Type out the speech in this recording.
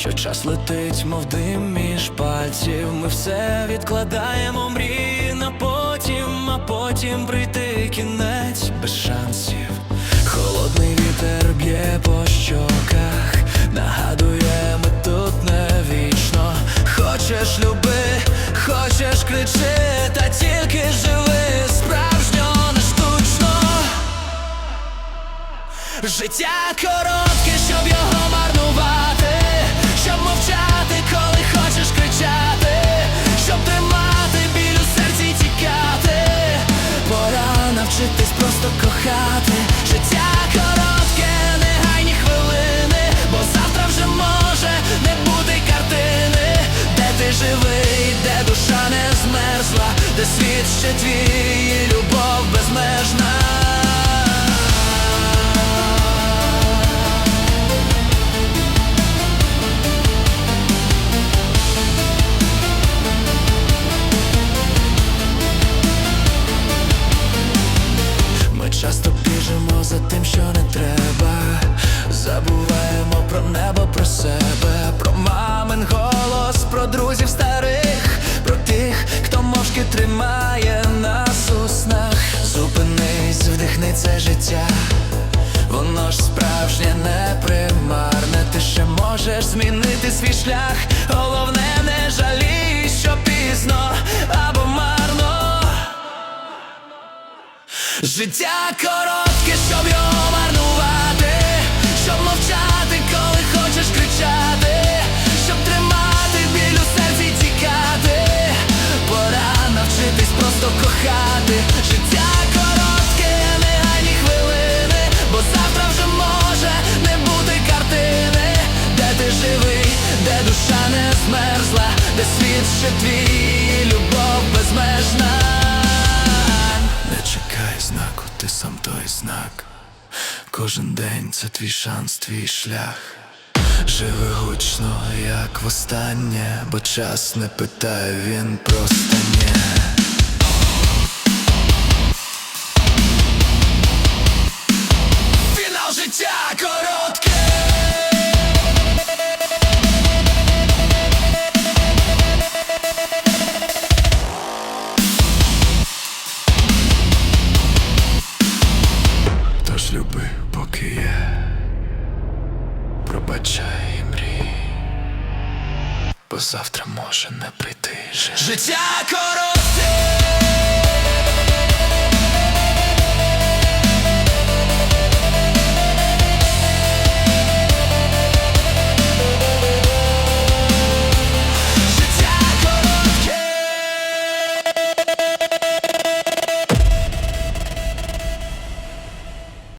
що час летить, мов дим між пальців. Ми все відкладаємо мрії на потім, а потім прийти кінець без шансів. Холодний вітер б'є по щоках, нагадує, ми тут не вічно. Хочеш люби, хочеш кричи, та тільки живи справжньо, не штучно. Життя коротке, щоб його просто кохати. Життя коротке, негайні хвилини, бо завтра вже може не бути картини, де ти живий, де душа не змерзла, де світ ще твій, любов безмежна. Про небо, про себе, про мамин голос, про друзів старих, про тих, хто мовчки тримає нас у снах. Зупинись, вдихни це життя. Воно ж справжнє не примарне. Ти ще можеш змінити свій шлях. Головне, не жалій, що пізно або марно. Життя коротке, кохати. Життя коротке, негайні хвилини, бо завтра вже може не бути картини, де ти живий, де душа не змерзла, де світ ще твій, любов безмежна. Не чекай знаку, ти сам той знак. Кожен день це твій шанс, твій шлях. Живи гучно, як востаннє, бо час не питає, він просто ні. Є. Пробачай мрій. Бо завтра може не прийти. Життя коротке.